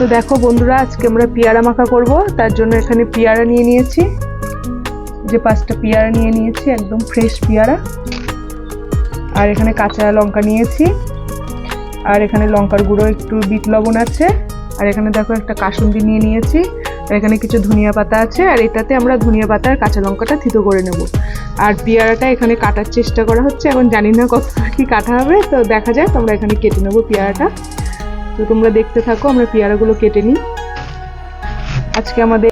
তো দেখো বন্ধুরা, আজকে আমরা পেয়ারা মাখা করব। তার জন্য এখানে পেয়ারা নিয়ে নিয়েছি। যে পাঁচটা পেয়ারা নিয়ে নিয়েছি, একদম ফ্রেশ পেয়ারা। আর এখানে কাঁচা লঙ্কা নিয়েছি। আর এখানে লঙ্কার গুঁড়ো, একটু বিট লবণ আছে। আর এখানে দেখো একটা কাসুন্দি নিয়ে নিয়েছি। আর এখানে কিছু ধনিয়া পাতা আছে। আর এটাতে আমরা ধনিয়া পাতা আর কাঁচা লঙ্কাটা থিতো করে নেব। আর পেয়ারাটা এখানে কাটার চেষ্টা করা হচ্ছে। এখন জানি না কত কি কাটা হবে। তো দেখা যাক, আমরা এখানে কেটে নেব পেয়ারাটা। তো তোমরা দেখতে থাকো আমরা পেয়ারাগুলো কেটে নিই। আজকে আমাদের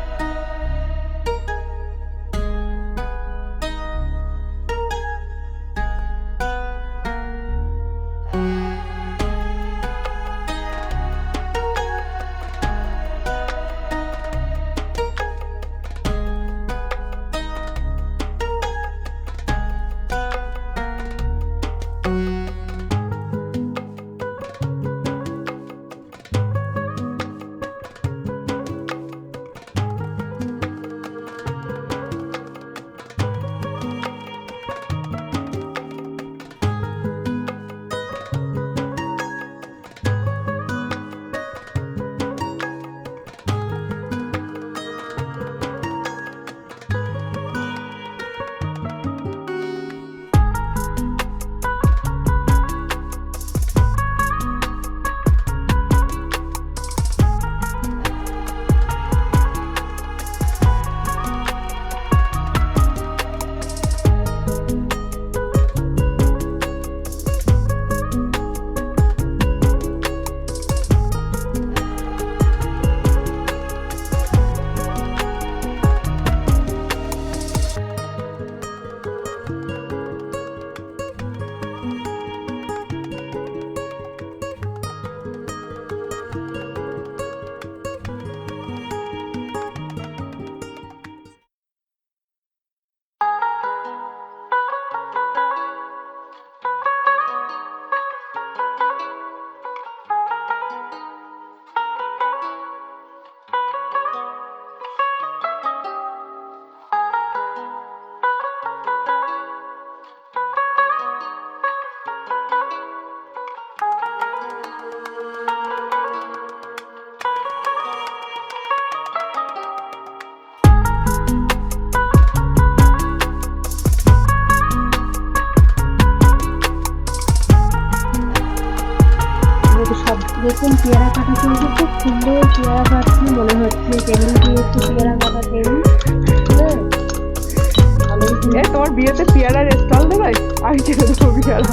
এ তোমার বিয়েতে পেয়ারার স্টল দেবে? আমি কেটে দেবো পেয়ারা?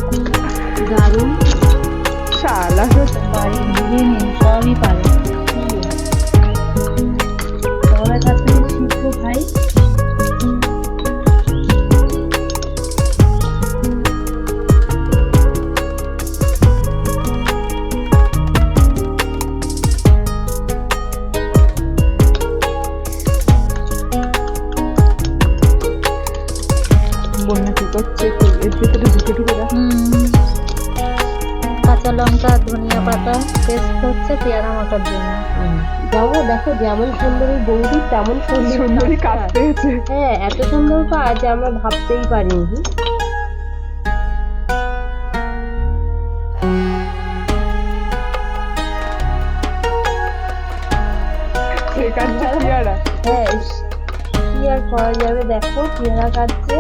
দারুণ। শালা। বাড়ি বিয়ে নেই সবই পারে। পেয়ারা জন্য। যাব দেখো যেমন সুন্দরী বৌদি তেমন সুন্দর সুন্দরী কাজ পেয়েছে। হ্যাঁ এত সুন্দর কাজ আমরা ভাবতেই পারিনি। হ্যাঁ কি আর করা যাবে দেখো পেয়ারা কাটছে।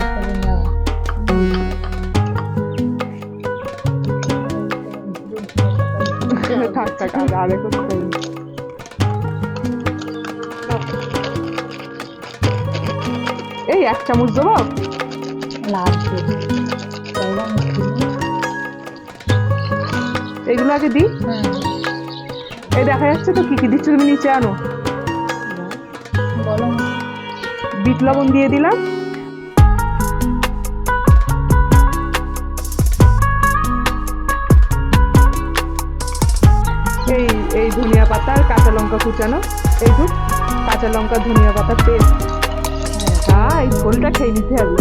হাত থাক থাক আর আর এখন এই এক চামচ দেবো। এগুলো আগে দিই? হ্যাঁ। এই দেখা যাচ্ছে তো কি কি দিচ্ছ তুমি নিচে আনো। বিট লবণ দিয়ে দিলাম। এই ধনিয়া পাতা আর কাঁচা লঙ্কা কুচানো, এই দুধ কাঁচা লঙ্কা ধনিয়া পাতা পেস্ট। এই ঝোলটা খেয়ে নিতে হবে।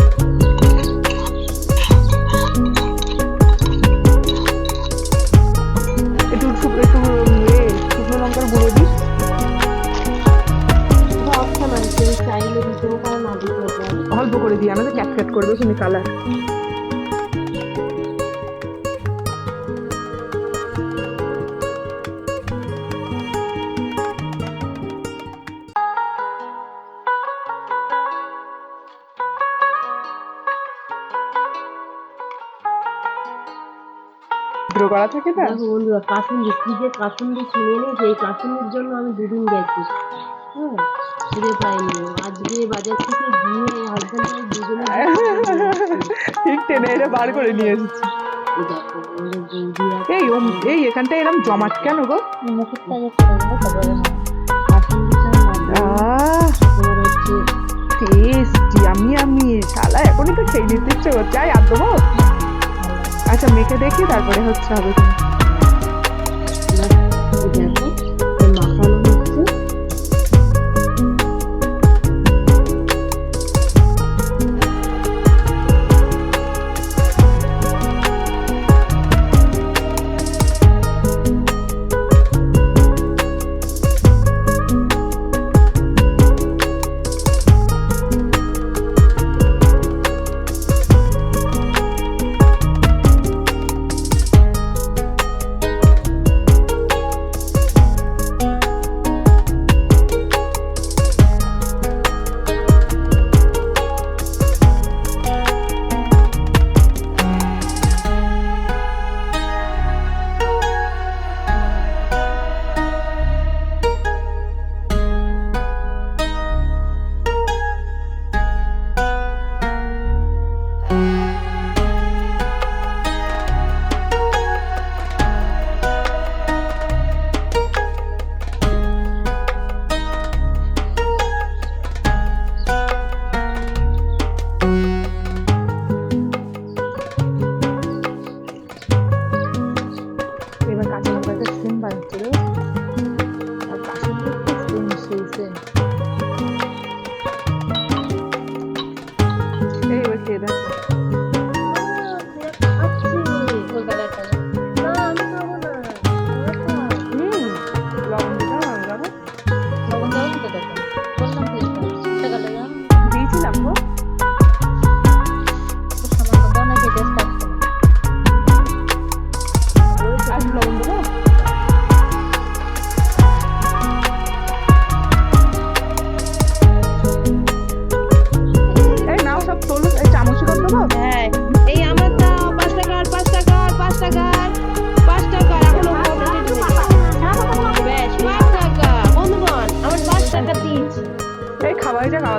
একটু একটু শুকনো লঙ্কার অল্প করে দিই, আমাদের ক্যাট ক্যাট করবে শুনে কালার। ছিদ্র করা থাকে না দেখো বন্ধুরা কাসুন্দি কি যে কাসুন্দি কিনে এনেছে এই কাসুন্দির জন্য আমি দুদিন গেছি হ্যাঁ ফিরে পাইনি আজকে বাজার থেকে গিয়ে হাজব্যান্ড দুজনে ঠিক টেনে এনে বার করে নিয়ে এসেছি এই ওম- এই এখানটা এরকম জমাট কেন গো মুখেরটা টেস্টি আমি আমি শালা এখনই তো খেয়ে নিতে ইচ্ছে করছে আর দেবো আচ্ছা মেখে দেখি তারপরে হচ্ছে হবে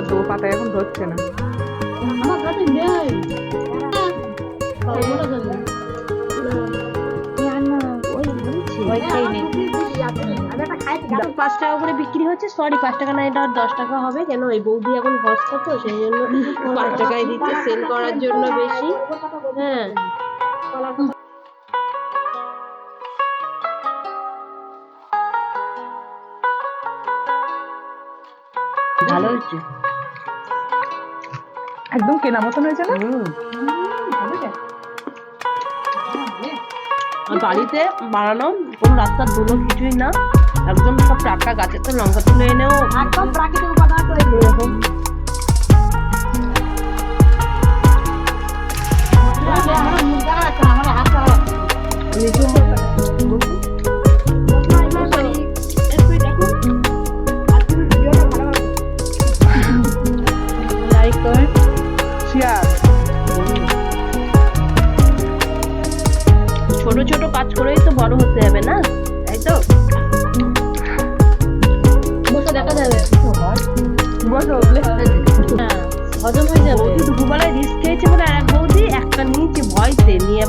খাবার দেবো পাতায় এখন ধরছে না। পাঁচ টাকা করে বিক্রি হচ্ছে সরি পাঁচ টাকা না এটা দশ টাকা হবে কেন? এই বৌদি এখন হস্ত তো সেই জন্য পাঁচ টাকায় দিচ্ছে সেল করার জন্য বেশি। হ্যাঁ। ভালো হচ্ছে? একদম কেনা মতন হয়েছে না? বাড়িতে বানানো কোনো রাস্তার ধুলো কিছুই না। একদম সব টাটকা গাছের তো লঙ্কা তুলে এনেও। একদম প্রাকৃতিক উপাদান করে এরকম লাইক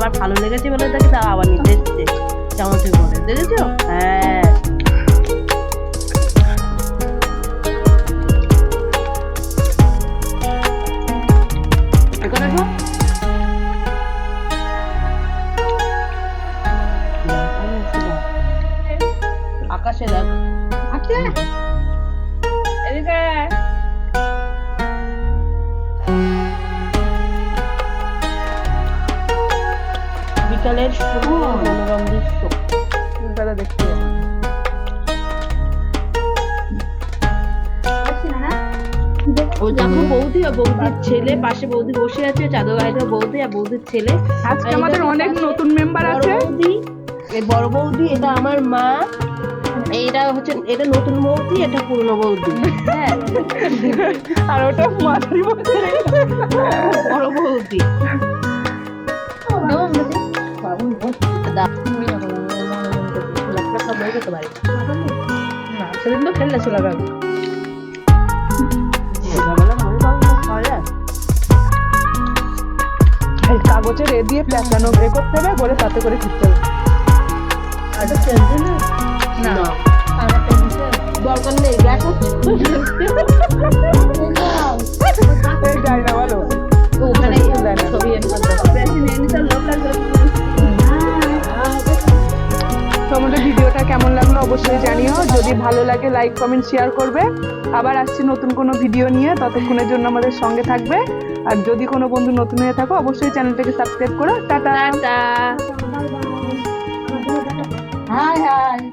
আবার ভালো লেগেছে বলে তাকে তাও আবার নিতে এসছে। চামচে করে দেখেছ? হ্যাঁ। আকাশে দেখ। এদিকে বিকালের সুন্দর মনোরম দৃশ্য। দাদা দেখতে ও দেখো বৌদি আর বৌদির ছেলে পাশে বৌদি বসে আছে চাদর গাড়িতে বৌদি আর বৌদির ছেলে। আজকে আমাদের অনেক নতুন মেম্বার আছে। বৌদি এই বড় বৌদি এটা আমার মা। এইটা হচ্ছে এটা নতুন বৌদি এটা পুরনো বৌদি। হ্যাঁ। আর ওটা মাঝারি বলছে বড় বৌদি। না সেদিন তো ছোলা কাগজের এ দিয়ে পেঁচানো এ করতে হবে। করে তাতে করে ফিরতে হবে আর তো ফেলছে না না দরকার নেই এই যাই না বলো যদি ভালো লাগে লাইক কমেন্ট শেয়ার করবে। আবার আসছি নতুন কোনো ভিডিও নিয়ে ততক্ষণের জন্য আমাদের সঙ্গে থাকবে। আর যদি কোনো বন্ধু নতুন হয়ে থাকো অবশ্যই চ্যানেলটাকে সাবস্ক্রাইব করো। টাটা! টাটা! High high